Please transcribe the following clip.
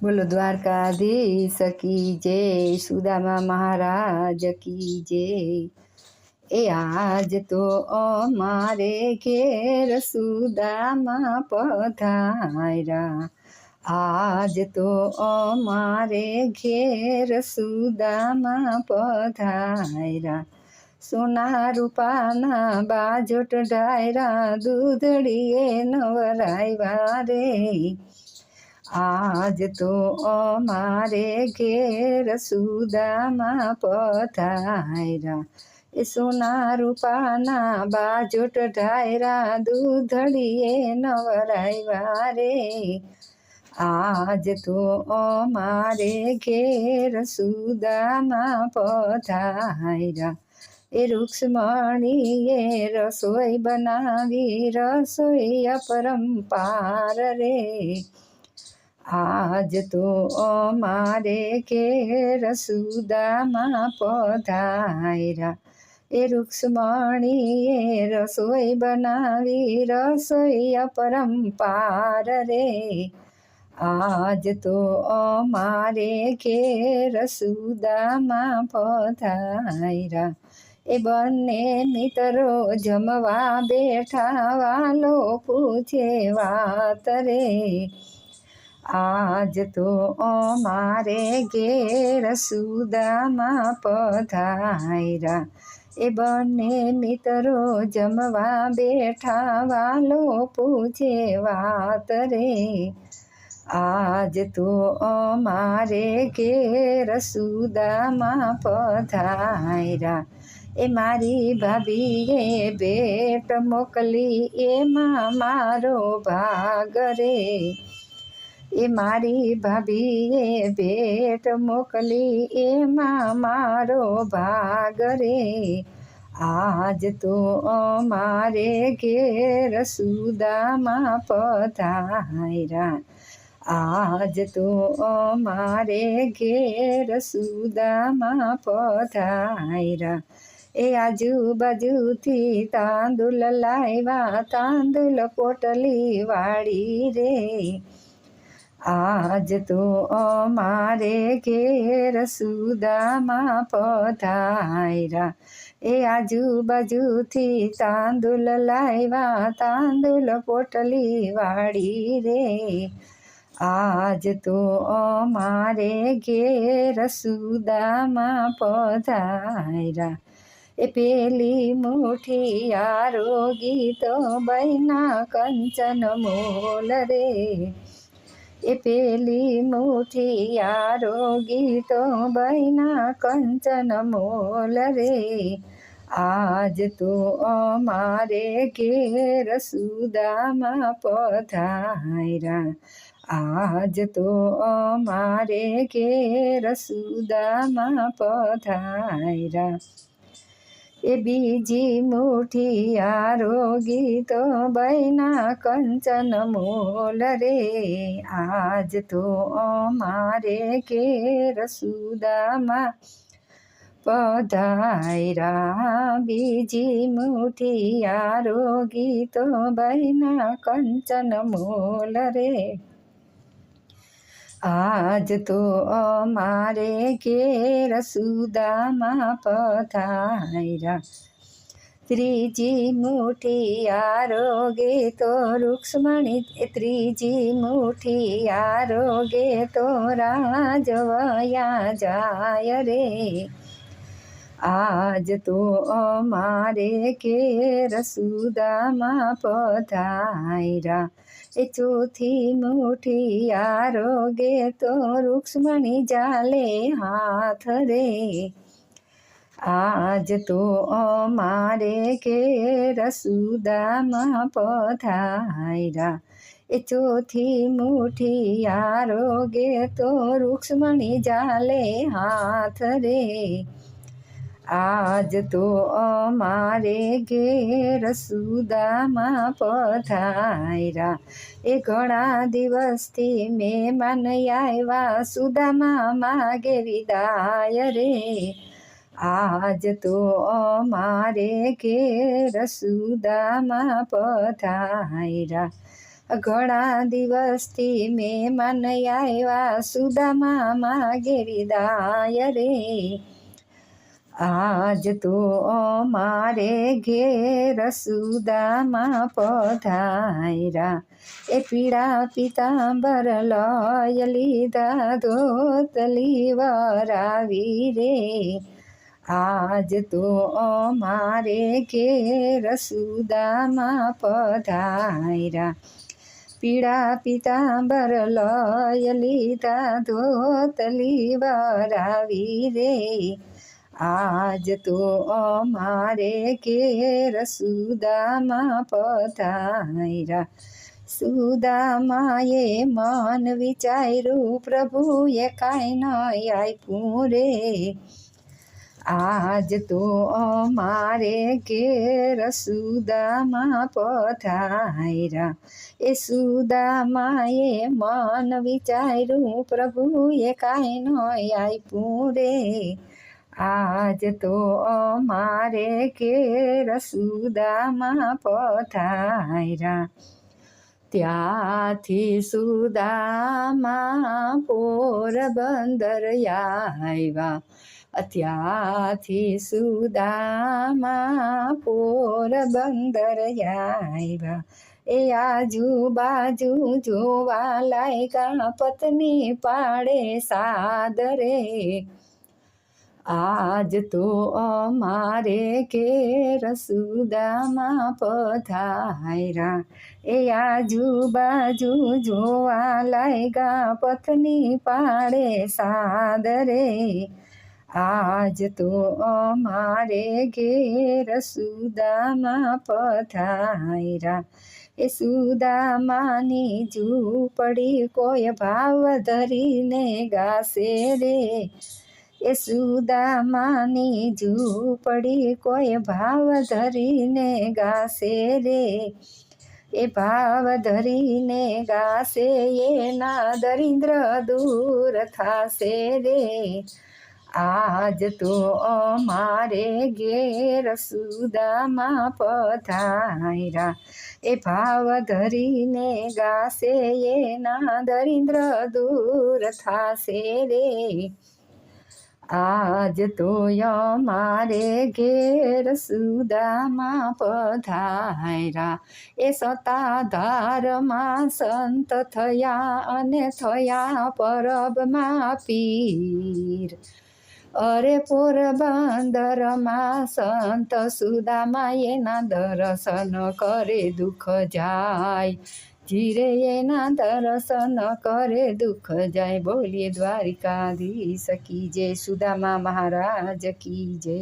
બોલો દ્વારકાધીશ કી જય સુદામા મહારાજ કી જય એ આજ તો અમારે ઘેર સુદામા પધાર્યા આજ તો અમારે ઘેર સુદામા પધાર્યા સોના રૂપાના બાજોટ ડાયરા દૂધડીએ નવરાયવા રે આજ તો અમારે ઘેર સુદામાં પધાર્યા એ સોના રૂપાના બાજોટ ઢાયરા દૂધડીએ નવરાયવા રે આજ તો અમારે ઘેર સુદામાં પધાર્યા એ રૂક્ષ્મણીએ રસોઈ બનાવી રસોઈ અપરંપાર રે આજ તો અમારે ઘેર સુદામાં પધાયરા એ રૂક્ષ્મણીએ રસોઈ બનાવી, રસોઈ અપરંપાર રે. આજ તો અમારે ઘેર સુદામાં પધાયરા એ બંને મિત્રો જમવા બેઠા, વાલો પૂછે વાત રે. આજ તો અમારે ઘેર સુદામાં પધાયરા. એ બંને મિત્રો જમવા બેઠા વાલો પૂછે વાત રે. આજ તો અમારે ઘેર સુદામાં પધાયરા. એ મારી ભાભીએ ભેટ મોકલી, એમાં મારો ભાગ રે. એ મારી ભાભીએ ભેટ મોકલી, એમાં મારો ભાગ રે. આજ તો અમારે ઘેર સુદામાં પધાર્યા. આજ તો અમારે ઘેર સુદામાં પધાર્યા. એ આજુબાજુથી તાંદુલ લાવ્યા, તાંદુલ પોટલી વાળી રે. આજ તો અમારે ઘેર સુદામાં પધાર્યા એ આજુબાજુથી તાંદુલ લાવ્યા તાંદુલ પોટલી વાળી રે આજ તો અમારે ઘેર સુદામાં પધાર્યા એ પેલી મુઠી આરોગી તો બૈના કંચન મોલ રે એ પેલી મુઠી આરોગી તો બૈના કંચન મોલ રે. આજ તું અમારે ઘેર સુદામાં પધાર્યા આજ તો અમારે ઘેર સુદામાં પધાર્યા એ બીજી મુઠી આરોગી તો બૈના કંચન મોલ રે આજ તો અમારે ઘેર સુદામાં પધાર્યા બીજી મુઠી આરોગી તો બૈના કંચન મોલ રે આજ તો અમારે ઘેર સુદામાં પધાર્યા ત્રીજી મુઠી આરોગે તો રૂક્ષ્મણી ત્રીજી મુઠી આરોગે તો રાજવયા જાય રે આજ તો અમારે ઘેર સુદામાં પધાર્યા એ ચોથી મુઠી આરોગે તો રૂક્ષ્મણી જાલે હાથ રે આજ તો અમારે ઘેર સુદામાં પધાર્યા એ ચોથી મુઠી આરોગે તો રૂક્ષ્મણી જાલે હાથ રે આજ તો અમારે ઘેર સુદામાં પધાર્યા એ ઘણા દિવસથી મહેમાન આવ્યા સુદામાં માગે વિદાય રે આજ તો અમારે ઘેર સુદામાં પધાર્યા ઘણા દિવસથી મહેમાન આવ્યા સુદામા ગેરીદાય રે આજ તો મારે ઘેર સુદામા પધાયરા એ પીળા પિતાંબર લય લીધા ધોતલી વરાવી રે આજ તો અમારે ઘેર સુદામા પધાયરા પીળા પિતાંબર લય લીધા ધોતલી વરાવી રે આજ તો અમારે ઘેર સુદામા પધાયરા સુદામાએ મન વિચાર્યું પ્રભુએ કાંઈ ન આપ્યું રે આજ તો અમારે ઘેર સુદામા પધાયરા એ સુદામાએ મન વિચાર્યું પ્રભુએ કાંઈ ન આપ્યું રે આજ તો અમારે ઘેર સુદામા પધાયરા ત્યાંથી સુદામા પોરબંદર આવ્યા ત્યાંથી સુદામા પોરબંદર આવ્યા એ આજુબાજુ જોવા લાયકા પત્ની પાડે સાદરે આજ તો અમારે ઘેર સુદામા પધાયરા એ આજુબાજુ જોવા લાયગા પત્ની પાડે સાદરે આજ તો અમારે ઘેર સુદામા પધાયરા એ સુદામાની ઝૂંપડી કોઈ ભાવ ધરીને ગાશે રે એ સુદામાની ઝૂંપડી કોઈ ભાવ ધરીને ગાશે રે? એ ભાવ ધરીને ગાશે એના દરિદ્ર દૂર થાશે રે? આજ તો અમારે ઘેર સુદામાં પધાયરા. એ ભાવ ધરીને ગાશે એના દરિદ્ર દૂર થાશે રે? આજ તો અમારે ઘેર સુદામાં પધાયરા એ સતાધારમાં સંત થયા અને થયા પરબમાં પીર. અરે પોરબંદરમાં સંત સુદામા એના દર્શન કરે દુઃખ જાય. જીરે એના દર્શન કરે દુઃખ જાય. બોલીએ દ્વારિકાધીશ કી જય સુદામા મહારાજ કી જય.